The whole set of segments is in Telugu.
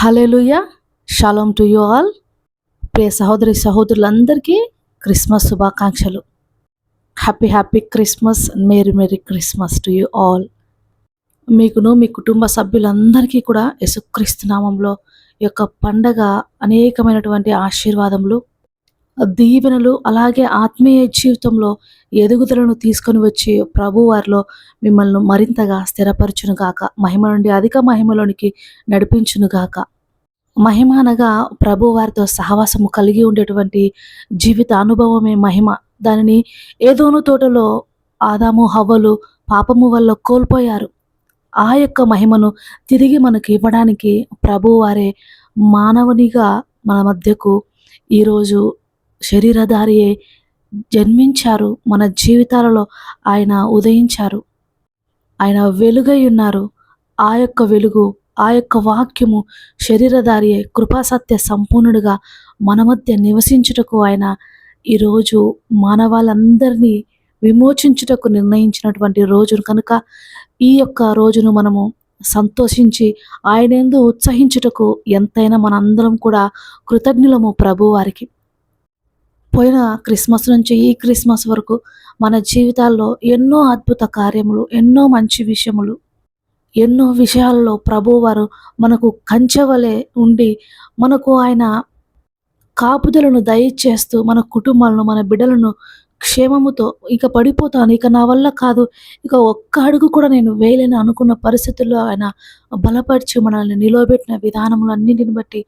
Hallelujah shalom to you all. ప్రియ సహోదరి సహోదరులందరికీ క్రిస్మస్ శుభాకాంక్షలు. Happy happy Christmas. Merry merry Christmas to you all. మీకును మీ కుటుంబ సభ్యులందరికీ కూడా యేసుక్రీస్తు నామంలో ఈ యొక్క పండగ అనేకమైనటువంటి ఆశీర్వాదములు దీవెనలు అలాగే ఆత్మీయ జీవితంలో ఎదుగుదలను తీసుకొని వచ్చి ప్రభు వారిలో మిమ్మల్ని మరింతగా స్థిరపరచును గాక. మహిమ నుండి అధిక మహిమలోనికి నడిపించును గాక. మహిమ అనగా ప్రభు వారితో సహవాసము కలిగి ఉండేటువంటి జీవిత అనుభవమే మహిమ. దానిని ఏదోను తోటలో ఆదాము హవ్వలు పాపము వల్ల కోల్పోయారు. ఆ యొక్క మహిమను తిరిగి మనకు ఇవ్వడానికి ప్రభు వారే మానవునిగా మన మధ్యకు ఈరోజు శరీరధారియే జన్మించారు. మన జీవితాలలో ఆయన ఉదయించారు. ఆయన వెలుగై ఉన్నారు. ఆ యొక్క వెలుగు ఆ యొక్క వాక్యము శరీరధారి కృపాసత్య సంపూర్ణుడిగా మన మధ్య నివసించుటకు ఆయన ఈరోజు మానవాళ్ళందరినీ విమోచించుటకు నిర్ణయించినటువంటి రోజును కనుక ఈ యొక్క రోజును మనము సంతోషించి ఆయనందు ఉత్సహించుటకు ఎంతైనా మనందరం కూడా కృతజ్ఞులము ప్రభువారికి. పోయిన క్రిస్మస్ నుంచి ఈ క్రిస్మస్ వరకు మన జీవితాల్లో ఎన్నో అద్భుత కార్యములు ఎన్నో మంచి విషయములు ఎన్నో విషయాల్లో ప్రభువారు మనకు కంచెవలే ఉండి మనకు ఆయన కాపుదలను దయచేస్తూ మన కుటుంబాలను మన బిడ్డలను క్షేమముతో ఇక పడిపోతాను. ఇక నా వల్ల కాదు. ఇక ఒక్క అడుగు కూడా నేను వేయలేని అనుకున్న పరిస్థితుల్లో ఆయన బలపరిచి మనల్ని నిలవబెట్టిన విధానములన్నింటిని బట్టి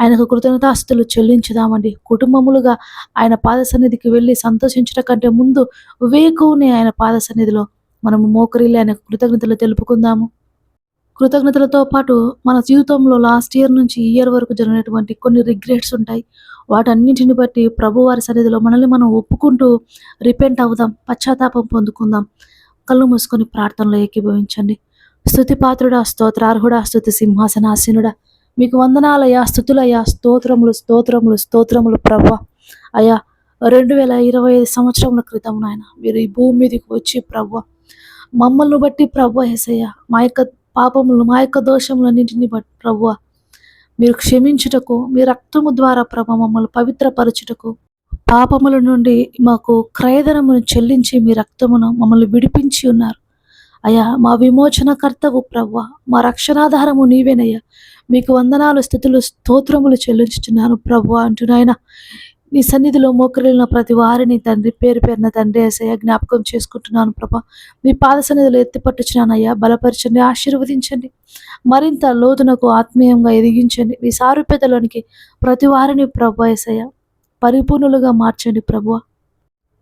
ఆయనకు కృతజ్ఞతాస్తులు చెల్లించుదామండి. కుటుంబములుగా ఆయన పాద సన్నిధికి వెళ్ళి సంతోషించడం కంటే ముందు వేకునే ఆయన పాద సన్నిధిలో మనము మోకరిల్లి ఆయన కృతజ్ఞతలు తెలుపుకుందాము. కృతజ్ఞతలతో పాటు మన జీవితంలో లాస్ట్ ఇయర్ నుంచి ఈ ఇయర్ వరకు జరిగినటువంటి కొన్ని రిగ్రెట్స్ ఉంటాయి. వాటన్నింటిని బట్టి ప్రభువారి సన్నిధిలో మనల్ని మనం ఒప్పుకుంటూ రిపెంట్ అవుదాం పశ్చాత్తాపం పొందుకుందాం. కళ్ళు మూసుకొని ప్రార్థనలో ఏకీభవించండి. స్థుతి పాత్రుడా స్తోత్రార్హుడా స్థుతి సింహాసనాసీనుడా. మీకు వందనాలయ్యా స్థుతులయ్యా స్తోత్రములు స్తోత్రములు స్తోత్రములు ప్రభ. అయ్యా రెండు వేల ఇరవై ఐదు సంవత్సరముల క్రితం నాయన మీరు ఈ భూమి మీదకి వచ్చి ప్రభ మమ్మల్ని బట్టి ప్రభ ఏసయ్య మా యొక్క పాపములు మా యొక్క దోషములన్నింటిని బట్టి ప్రభు మీరు క్షమించుటకు మీ రక్తము ద్వారా ప్రభ మమ్మల్ని పవిత్రపరచుటకు పాపముల నుండి మాకు క్రయధనమును చెల్లించి మీ రక్తమును మమ్మల్ని విడిపించి ఉన్నారు. అయ్యా మా విమోచనకర్తవు ప్రవ్వ మా రక్షణాధారము నీవేనయ్యా. మీకు వందనాలు స్థితులు స్తోత్రములు చెల్లించుచున్నాను ప్రవ్వ అంటున్నాయన. నీ సన్నిధిలో మోకరిల్లిన ప్రతి వారిని తండ్రి పేరు పేరున తండ్రి ఏసయ్య జ్ఞాపకం చేసుకుంటున్నాను ప్రభా. మీ పాద సన్నిధిలో ఎత్తిపట్టుచున్నానయ్యా. బలపరచండి ఆశీర్వదించండి. మరింత లోతునకు ఆత్మీయంగా ఎదిగించండి. మీ సారూప్యతలోనికి ప్రతి వారిని ప్రభు ఏసయ్య. పరిపూర్ణులుగా మార్చండి ప్రభు.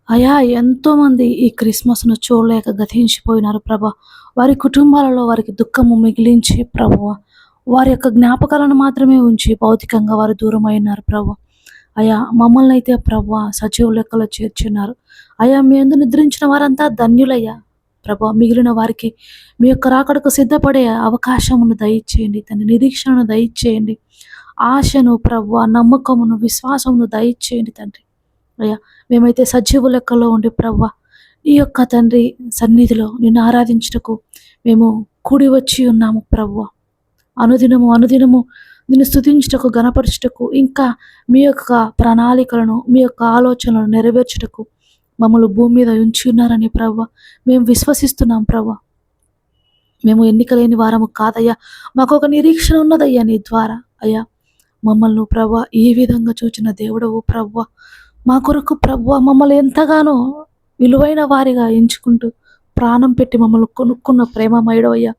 అయా ఎంతోమంది ఈ క్రిస్మస్ను చూడలేక గతించిపోయినారు ప్రభా. వారి కుటుంబాలలో వారికి దుఃఖము మిగిలించి ప్రభువ వారి యొక్క జ్ఞాపకాలను మాత్రమే ఉంచి భౌతికంగా వారు దూరం అయినారు ప్రభు. అయా మమ్మల్ని అయితే ప్రభు సజీవ లెక్కలో చేర్చున్నారు. అయా మీ అందు నిద్రించిన వారంతా ధన్యులయ్యా. ప్రభా మిగిలిన వారికి మీ యొక్క రాకడకు సిద్ధపడే అవకాశమును దయచేయండి తన నిరీక్షణను దయచేయండి. ఆశను ప్రభు నమ్మకమును విశ్వాసమును దయచేయండి తండ్రి. అయ్యా మేమైతే సజీవ లెక్కలో ఉండి ప్రభు ఈ యొక్క తండ్రి సన్నిధిలో నిన్ను ఆరాధించుటకు మేము కూడి వచ్చి ఉన్నాము ప్రభు. అనుదినము అనుదినము నిన్ను స్థుతించుటకు గణపరచుటకు ఇంకా మీ యొక్క ప్రణాళికలను మీ యొక్క ఆలోచనలను నెరవేర్చుటకు మమ్మల్ని భూమి మీద ఉంచి ఉన్నారని ప్రవ్వ. మేము విశ్వసిస్తున్నాం ప్రవ్వ. మేము ఎన్నికలేని వారము కాదయ్యా. మాకు ఒక నిరీక్షణ ఉన్నదయ్యా నీ ద్వారా. అయ్యా మమ్మల్ని ప్రవ్వ ఈ విధంగా చూచిన దేవుడవు ప్రవ్వ? మా కొరకు ప్రవ్వ మమ్మల్ని ఎంతగానో విలువైన వారిగా ఎంచుకుంటూ ప్రాణం పెట్టి మమ్మల్ని కొనుక్కున్న ప్రేమ ప్రేమమయుడవయ్యా.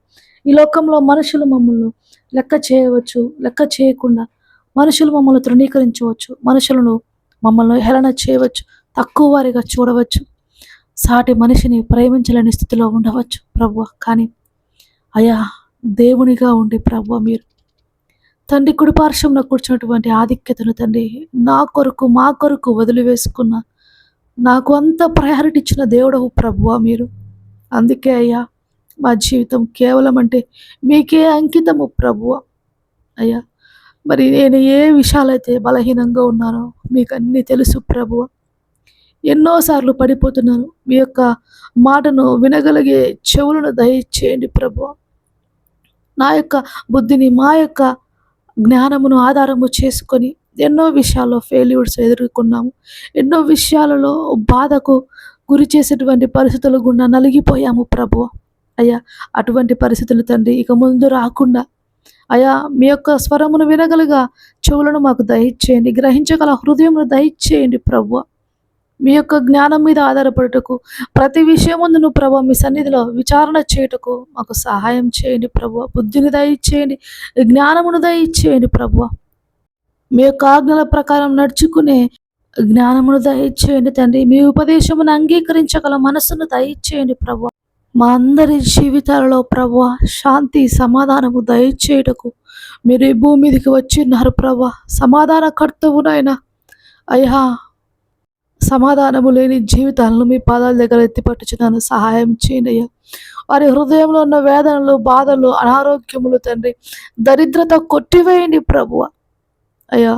ఈ లోకంలో మనుషులు మమ్మల్ని లెక్క చేయవచ్చు లెక్క చేయకుండా మనుషులు మమ్మల్ని తృణీకరించవచ్చు. మనుషులను మమ్మల్ని హేళన చేయవచ్చు తక్కువ వారిగా చూడవచ్చు. సాటి మనిషిని ప్రేమించలేని స్థితిలో ఉండవచ్చు ప్రభు కానీ అయా దేవునిగా ఉండి ప్రభు మీరు. తండ్రి కుడి పార్శ్వంలో కూర్చున్నటువంటి ఆధిక్యతను తండ్రి నా కొరకు మా కొరకు వదిలివేసుకున్న నాకు అంత ప్రయారిటీ ఇచ్చిన దేవుడవు ప్రభువా మీరు. అందుకే అయ్యా మా జీవితం కేవలం అంటే మీకే అంకితము ప్రభువ? అయ్యా మరి నేను ఏ విషయాలైతే బలహీనంగా ఉన్నానో మీకు అన్నీ తెలుసు ప్రభువ. ఎన్నోసార్లు పడిపోతున్నాను. మీ యొక్క మాటను వినగలిగే చెవులను దయచేయండి ప్రభు నా యొక్క బుద్ధిని మా యొక్క జ్ఞానమును ఆధారము చేసుకొని ఎన్నో విషయాల్లో ఫెయిల్యూర్స్ ఎదుర్కొన్నాము. ఎన్నో విషయాలలో బాధకు గురి చేసేటువంటి పరిస్థితుల గుండా నలిగిపోయాము ప్రభు అయ్యా అటువంటి పరిస్థితులు తండ్రి ఇక ముందు రాకుండా. అయా మీ యొక్క స్వరమును వినగలుగా చెవులను మాకు దయచేయండి. గ్రహించగల హృదయమును దయచేయండి ప్రభు మీ యొక్క జ్ఞానం మీద ఆధారపడుటకు ప్రతి విషయముందును ప్రభు మీ సన్నిధిలో విచారణ చేయుటకు మాకు సహాయం చేయండి ప్రభు బుద్ధిని దయచేయండి జ్ఞానమును దయచేయండి ప్రభు మీ యొక్క ఆజ్ఞల ప్రకారం నడుచుకునే జ్ఞానమును దయచేయండి తండ్రి. మీ ఉపదేశమును అంగీకరించగల మనసును దయచేయండి ప్రభు మా అందరి జీవితాలలో ప్రభు శాంతి సమాధానము దయచేయటకు మీరు ఈ భూమి మీదకి వచ్చిన్నారు ప్రభు. సమాధాన కర్తవునైనా అయ్యా సమాధానము లేని జీవితాలను మీ పాదాల దగ్గర ఎత్తిపట్టుచున్నాను సహాయం చేయండి అయ్యా వారి హృదయంలో ఉన్న వేదనలు బాధలు అనారోగ్యములు తండ్రి దరిద్రత కొట్టివేయండి ప్రభువ అయ్యా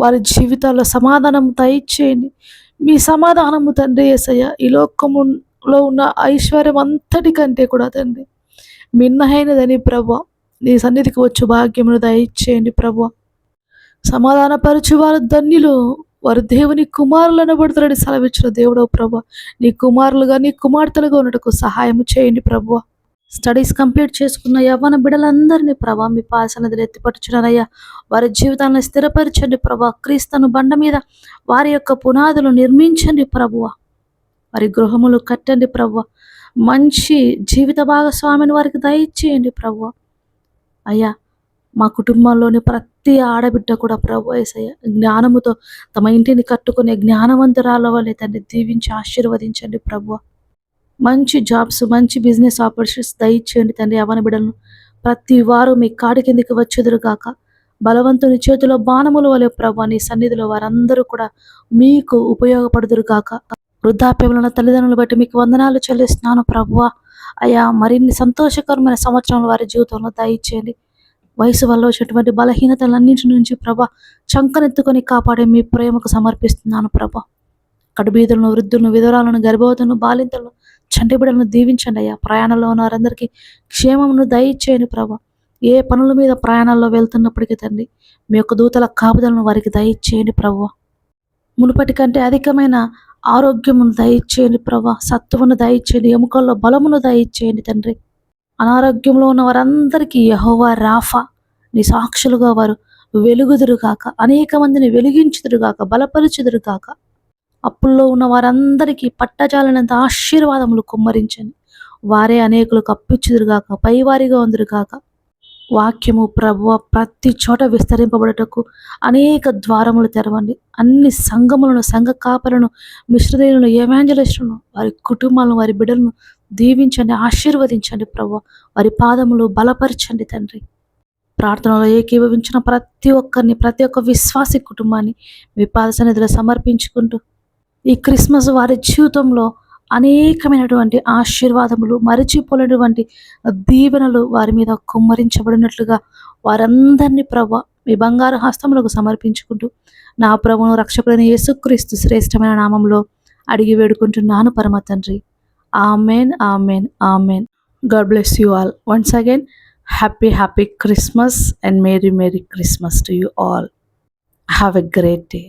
వారి జీవితాల్లో సమాధానం దయచేయండి. మీ సమాధానము తండ్రి ఏసయ్య ఈ లోకము లో ఉన్న ఐశ్వర్యం అంతటి కంటే కూడా తండ్రి మిన్నహైనదని ప్రభు నీ సన్నిధికి వచ్చు భాగ్యమును దయచేయండి ప్రభు సమాధానపరచు వారు ధన్యులు వారు దేవుని కుమారులు అనబడుతారని సెలవిచ్చిన దేవుడవు ప్రభు నీ కుమారులుగా నీ కుమార్తెలుగా ఉండటకు సహాయం చేయండి ప్రభు స్టడీస్ కంప్లీట్ చేసుకున్న యవ్వన బిడలందరినీ ప్రభా మీ పాసనదిని ఎత్తిపట్టుచున్నారయ్యా వారి జీవితాలను స్థిరపరచండి ప్రభా క్రీస్తును బండ మీద వారి యొక్క పునాదులు నిర్మించండి ప్రభువ. వారి గృహములు కట్టండి ప్రవ్వ. మంచి జీవిత భాగస్వామిని వారికి దయచేయండి ప్రవ్వ. అయ్యా మా కుటుంబంలోని ప్రతి ఆడబిడ్డ కూడా ప్రభు ఏసయ్య జ్ఞానముతో తమ ఇంటిని కట్టుకునే జ్ఞానవంతురాల వల్లే తండ్రి దీవించి ఆశీర్వదించండి ప్రభు మంచి జాబ్స్ మంచి బిజినెస్ ఆపర్చునిటీస్ దయచేయండి తండ్రి యవన బిడ్డలను ప్రతి వారు మీ కాడి కిందికి వచ్చేదురు కాక బలవంతుని చేతిలో బాణములు వలె ప్రభు నీ సన్నిధిలో వారందరూ కూడా మీకు ఉపయోగపడుదురు కాక వృద్ధాప్యంలో ఉన్న తల్లిదండ్రులు బట్టి మీకు వందనాలు చెల్లిస్తున్నాను ప్రభువ. అయ్యా మరిన్ని సంతోషకరమైన సంవత్సరంలో వారి జీవితంలో దయచేయండి. వయసు వల్ల వచ్చినటువంటి బలహీనతలన్నింటి నుంచి ప్రభ చంకనెత్తుకొని కాపాడే మీ ప్రేమకు సమర్పిస్తున్నాను ప్రభ. కడుబీదులను వృద్ధులను విధురాలను గర్భవతులను బాలింతలను చంటి బిడ్డలను దీవించండి అయ్యా. ప్రయాణంలో ఉన్న వారందరికీ క్షేమమును దయచేయండి ప్రభ. ఏ పనుల మీద ప్రయాణాల్లో వెళ్తున్నప్పటికీ తండ్రి మీ యొక్క దూతల కాపుదలను వారికి దయచేయండి ప్రభు. మునుపటి కంటే అధికమైన ఆరోగ్యమును దయచేయండి ప్రభా సత్వమును దయచేయండి ఎముకల్లో బలమును దయచేయండి తండ్రి. అనారోగ్యంలో ఉన్న వారందరికీ యహోవా రాఫా నీ సాక్షులుగా వారు వెలుగుదురుగాక అనేక మందిని వెలిగించుదురుగాక బలపరుచుదురుగాక అప్పుల్లో ఉన్న వారందరికీ పట్టజాలనంత ఆశీర్వాదములు కుమ్మరించండి. వారే అనేకులకు అప్పిచ్చుదురుగాక పైవారిగా ఉందిరుగాక వాక్యము ప్రభువ ప్రతి చోట విస్తరింపబడటకు అనేక ద్వారములు తెరవండి. అన్ని సంఘములను సంఘ కాపలను మిశ్రదేయులను ఏమాంజలిస్టులను వారి కుటుంబాలను వారి బిడ్డలను దీవించండి ఆశీర్వదించండి ప్రభు వారి పాదములు బలపరచండి తండ్రి. ప్రార్థనలో ఏకీభవించిన ప్రతి ఒక్కరిని ప్రతి ఒక్క విశ్వాసి కుటుంబాన్ని మీ పాద సన్నిధిలో సమర్పించుకుంటూ ఈ క్రిస్మస్ వారి జీవితంలో అనేకమైనటువంటి ఆశీర్వాదములు మరచిపోలేనటువంటి దీవెనలు వారి మీద కుమ్మరించబడినట్లుగా వారందరినీ ప్రభ మీ బంగారు హస్తములకు సమర్పించుకుంటూ నా ప్రభును రక్షకుడైన యేసుక్రీస్తు శ్రేష్టమైన నామంలో అడిగి వేడుకుంటున్నాను పరమ తండ్రి. Amen amen amen. God bless you all once again happy happy Christmas and merry merry Christmas to you all have a great day